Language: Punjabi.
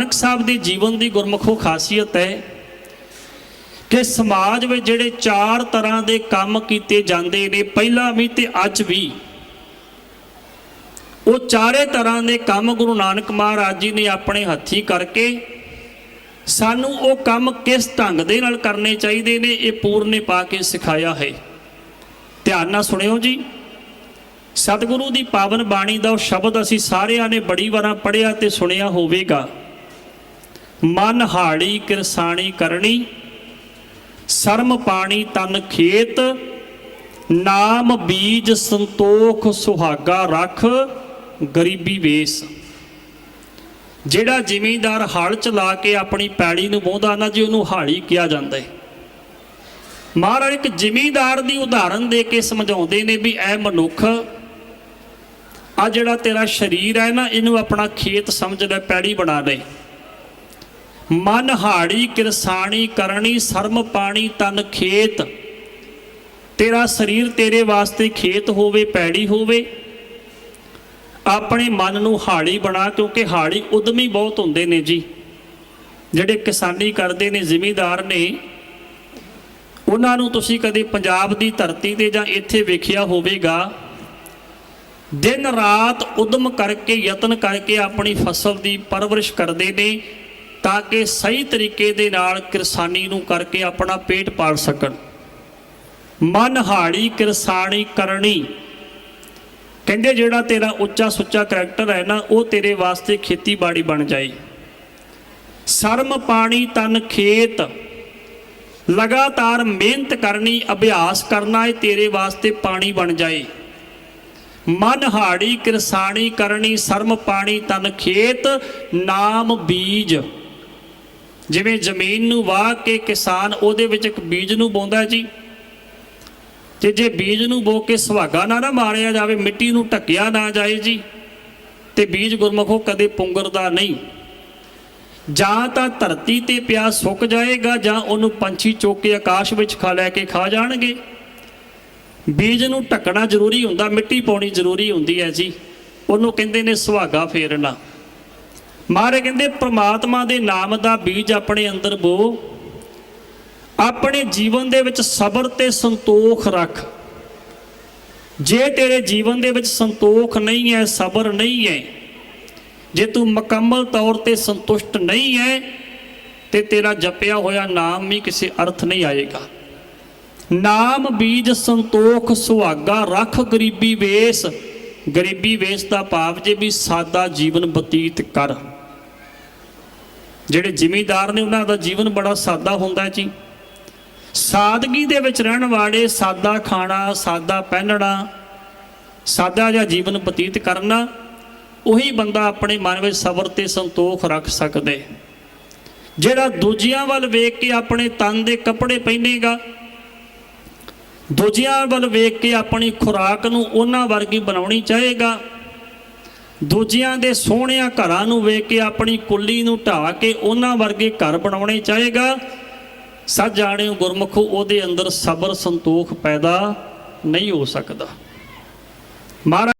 ਨਾਨਕ ਸਾਹਿਬ ਦੇ ਜੀਵਨ ਦੀ ਗੁਰਮੁਖੋ ਖਾਸੀਅਤ ਹੈ ਕਿ ਸਮਾਜ ਵਿੱਚ ਜਿਹੜੇ ਚਾਰ ਤਰ੍ਹਾਂ ਦੇ ਕੰਮ ਕੀਤੇ ਜਾਂਦੇ ਨੇ, ਪਹਿਲਾਂ ਵੀ ਤੇ ਅੱਜ ਵੀ, ਉਹ ਚਾਰੇ ਤਰ੍ਹਾਂ ਦੇ ਕੰਮ ਗੁਰੂ ਨਾਨਕ ਮਹਾਰਾਜ ਜੀ ਨੇ ਆਪਣੇ ਹੱਥੀ ਕਰਕੇ ਸਾਨੂੰ ਉਹ ਕੰਮ ਕਿਸ ਢੰਗ ਦੇ ਨਾਲ ਕਰਨੇ ਚਾਹੀਦੇ ਨੇ, ਇਹ ਪੂਰਨੇ ਪਾ ਕੇ ਸਿਖਾਇਆ ਹੈ। ਧਿਆਨ ਨਾਲ ਸੁਣਿਓ ਜੀ, ਸਤਿਗੁਰੂ ਦੀ ਪਾਵਨ ਬਾਣੀ ਦਾ ਉਹ ਸ਼ਬਦ ਅਸੀਂ ਸਾਰਿਆਂ ਨੇ ਬੜੀ ਵਾਰਾਂ ਪੜ੍ਹਿਆ ਤੇ ਸੁਣਿਆ ਹੋਵੇਗਾ। ਮਨ ਹਾੜੀ ਕਿਰਸਾਣੀ ਕਰਨੀ ਸ਼ਰਮ ਪਾਣੀ ਤਨ ਖੇਤ, ਨਾਮ ਬੀਜ ਸੰਤੋਖ ਸੁਹਾਗਾ ਰੱਖ, ਗਰੀਬੀ ਵੇਸ। ਜਿਹੜਾ ਜ਼ਿਮੀਂਦਾਰ ਹਲ ਚਲਾ ਕੇ ਆਪਣੀ ਪੈੜੀ ਨੂੰ ਬੋਹਦਾ ਨਾ ਜੀ ਉਹਨੂੰ ਹਾੜੀ ਕਿਹਾ ਜਾਂਦਾ ਹੈ ਮਹਾਰਾਜ ਇੱਕ ਜ਼ਿਮੀਂਦਾਰ ਦੀ ਉਦਾਹਰਨ ਦੇ ਕੇ ਸਮਝਾਉਂਦੇ ਨੇ ਵੀ ਐ ਮਨੁੱਖ, ਆ ਜਿਹੜਾ ਤੇਰਾ ਸਰੀਰ ਹੈ ਨਾ, ਇਹਨੂੰ ਆਪਣਾ ਖੇਤ ਸਮਝ ਲੈ ਪੈੜੀ ਬਣਾ ਲੈ ਮਨ ਹਾੜੀ ਕਿਰਸਾਣੀ ਕਰਨੀ, ਸ਼ਰਮ ਪਾਣੀ ਤਨ ਖੇਤ। ਤੇਰਾ ਸਰੀਰ ਤੇਰੇ ਵਾਸਤੇ ਖੇਤ ਹੋਵੇ, ਪੈੜੀ ਹੋਵੇ। ਆਪਣੇ ਮਨ ਨੂੰ ਹਾੜੀ ਬਣਾ, ਕਿਉਂਕਿ ਹਾੜੀ ਉਦਮੀ ਬਹੁਤ ਹੁੰਦੇ ਨੇ ਜੀ। ਜਿਹੜੇ ਕਿਸਾਨੀ ਕਰਦੇ ਨੇ, ਜ਼ਿਮੀਦਾਰ ਨੇ, ਉਹਨਾਂ ਨੂੰ ਤੁਸੀਂ ਕਦੇ ਪੰਜਾਬ ਦੀ ਧਰਤੀ ਤੇ ਜਾਂ ਇੱਥੇ ਵੇਖਿਆ ਹੋਵੇਗਾ, ਦਿਨ ਰਾਤ ਉਦਮ ਕਰਕੇ, ਯਤਨ ਕਰਕੇ ਆਪਣੀ ਫਸਲ ਦੀ ਪਰਵਰਿਸ਼ ਕਰਦੇ ਨੇ। ਤਾਂ ਕਿ ਸਹੀ ਤਰੀਕੇ ਦੇ ਨਾਲ ਕਿਰਸਾਨੀ ਨੂੰ ਕਰਕੇ ਆਪਣਾ ਪੇਟ ਪਾਲ ਸਕਣ। ਮਨਹਾੜੀ ਕਿਰਸਾਨੀ ਕਰਨੀ। ਕਹਿੰਦੇ, ਜਿਹੜਾ ਤੇਰਾ ਉੱਚਾ ਸੁੱਚਾ ਕਰੈਕਟਰ ਹੈ ਨਾ, ਉਹ ਤੇਰੇ ਵਾਸਤੇ ਖੇਤੀਬਾੜੀ ਬਣ ਜਾਏ। ਸ਼ਰਮ ਪਾਣੀ ਤਨ ਖੇਤ। ਲਗਾਤਾਰ ਮਿਹਨਤ ਕਰਨੀ, ਅਭਿਆਸ ਕਰਨਾ, ਇਹ ਤੇਰੇ ਵਾਸਤੇ ਪਾਣੀ ਬਣ ਜਾਏ। ਮਨ ਹਾੜੀ ਕਿਰਸਾਣੀ ਕਰਨੀ, ਸ਼ਰਮ ਪਾਣੀ ਤਨ ਖੇਤ, ਨਾਮ ਬੀਜ। ਜਿਵੇਂ ਜ਼ਮੀਨ ਨੂੰ ਵਾਹ ਕੇ ਕਿਸਾਨ ਉਹਦੇ ਵਿੱਚ ਇੱਕ ਬੀਜ ਨੂੰ ਬੋਂਦਾ ਜੀ। ਤੇ ਜੇ ਬੀਜ ਨੂੰ ਬੋ ਕੇ ਸੁਹਾਗਾ ਨਾ ਨਾ ਮਾਰਿਆ ਜਾਵੇ, ਮਿੱਟੀ ਨੂੰ ਢੱਕਿਆ ਨਾ ਜਾਏ ਜੀ, ਤੇ ਬੀਜ ਗੁਰਮਖੋ ਕਦੇ ਪੁੰਗਰਦਾ ਨਹੀਂ। ਜਾਂ ਤਾਂ ਧਰਤੀ ਤੇ ਪਿਆ ਸੁੱਕ ਜਾਏਗਾ ਜਾਂ ਉਹਨੂੰ ਪੰਛੀ ਚੁੱਕ ਕੇ ਆਕਾਸ਼ ਵਿੱਚ ਖਾ ਲੈ ਕੇ ਖਾ ਜਾਣਗੇ। ਬੀਜ ਨੂੰ ਢੱਕਣਾ ਜ਼ਰੂਰੀ ਹੁੰਦਾ, ਮਿੱਟੀ ਪਾਉਣੀ ਜ਼ਰੂਰੀ ਹੁੰਦੀ ਹੈ ਜੀ। ਉਹਨੂੰ ਕਹਿੰਦੇ ਨੇ ਸੁਹਾਗਾ ਫੇਰਨਾ। ਮਹਾਰਾਜ ਕਹਿੰਦੇ, ਪ੍ਰਮਾਤਮਾ ਦੇ ਨਾਮ ਦਾ ਬੀਜ ਆਪਣੇ ਅੰਦਰ ਬੋ। ਆਪਣੇ ਜੀਵਨ ਦੇ ਵਿੱਚ ਸਬਰ ਤੇ ਸੰਤੋਖ ਰੱਖ। ਜੇ ਤੇਰੇ ਜੀਵਨ ਦੇ ਵਿੱਚ ਸੰਤੋਖ ਨਹੀਂ ਹੈ, ਸਬਰ ਨਹੀਂ ਹੈ, ਜੇ ਤੂੰ ਮੁਕੰਮਲ ਤੌਰ ਤੇ ਸੰਤੁਸ਼ਟ ਨਹੀਂ ਹੈ, ਤੇ ਤੇਰਾ ਜਪਿਆ ਹੋਇਆ ਨਾਮ ਵੀ ਕਿਸੇ ਅਰਥ ਨਹੀਂ ਆਏਗਾ। ਨਾਮ, ਬੀਜ, ਸੰਤੋਖ, ਸੁਹਾਗਾ, ਰੱਖ ਗਰੀਬੀ ਵੇਸ। ਗਰੀਬੀ ਵੇਸ ਦਾ ਭਾਵ ਜੇ ਵੀ ਸਾਦਾ ਜੀਵਨ ਬਤੀਤ ਕਰ। ਜਿਹੜੇ ਜ਼ਿਮੀਂਦਾਰ ਨੇ ਉਹਨਾਂ ਦਾ ਜੀਵਨ ਬੜਾ ਸਾਦਾ ਹੁੰਦਾ ਜੀ। ਸਾਦਗੀ ਦੇ ਵਿੱਚ ਰਹਿਣ ਵਾਲੇ ਸਾਦਾ ਖਾਣਾ, ਸਾਦਾ ਪਹਿਨਣਾ, ਸਾਦਾ ਜਿਹਾ ਜੀਵਨ ਬਤੀਤ ਕਰਨਾ, ਉਹੀ ਬੰਦਾ ਆਪਣੇ ਮਨ ਵਿੱਚ ਸਬਰ ਤੇ ਸੰਤੋਖ ਰੱਖ ਸਕਦੇ ਜਿਹੜਾ ਦੂਜਿਆਂ ਵੱਲ ਵੇਖ ਕੇ ਆਪਣੇ ਤਨ ਦੇ ਕੱਪੜੇ ਪਹਿਨੇਗਾ, ਦੂਜਿਆਂ ਵੱਲ ਵੇਖ ਕੇ ਆਪਣੀ ਖੁਰਾਕ ਨੂੰ ਉਹਨਾਂ ਵਰਗੀ ਬਣਾਉਣੀ ਚਾਹੇਗਾ ਦੂਜਿਆਂ ਦੇ ਸੋਹਣਿਆਂ ਘਰਾਂ ਨੂੰ ਵੇਖ ਕੇ ਆਪਣੀ ਕੁੱਲੀ ਨੂੰ ਢਾ ਕੇ ਉਹਨਾਂ ਵਰਗੇ ਘਰ ਬਣਾਉਣੇ ਚਾਹੇਗਾ। ਸੱਚ ਜਾਣਿਓ ਗੁਰਮੁਖੋ, ਉਹਦੇ ਅੰਦਰ ਸਬਰ ਸੰਤੋਖ ਪੈਦਾ ਨਹੀਂ ਹੋ ਸਕਦਾ। ਮਹਾਰਾਜ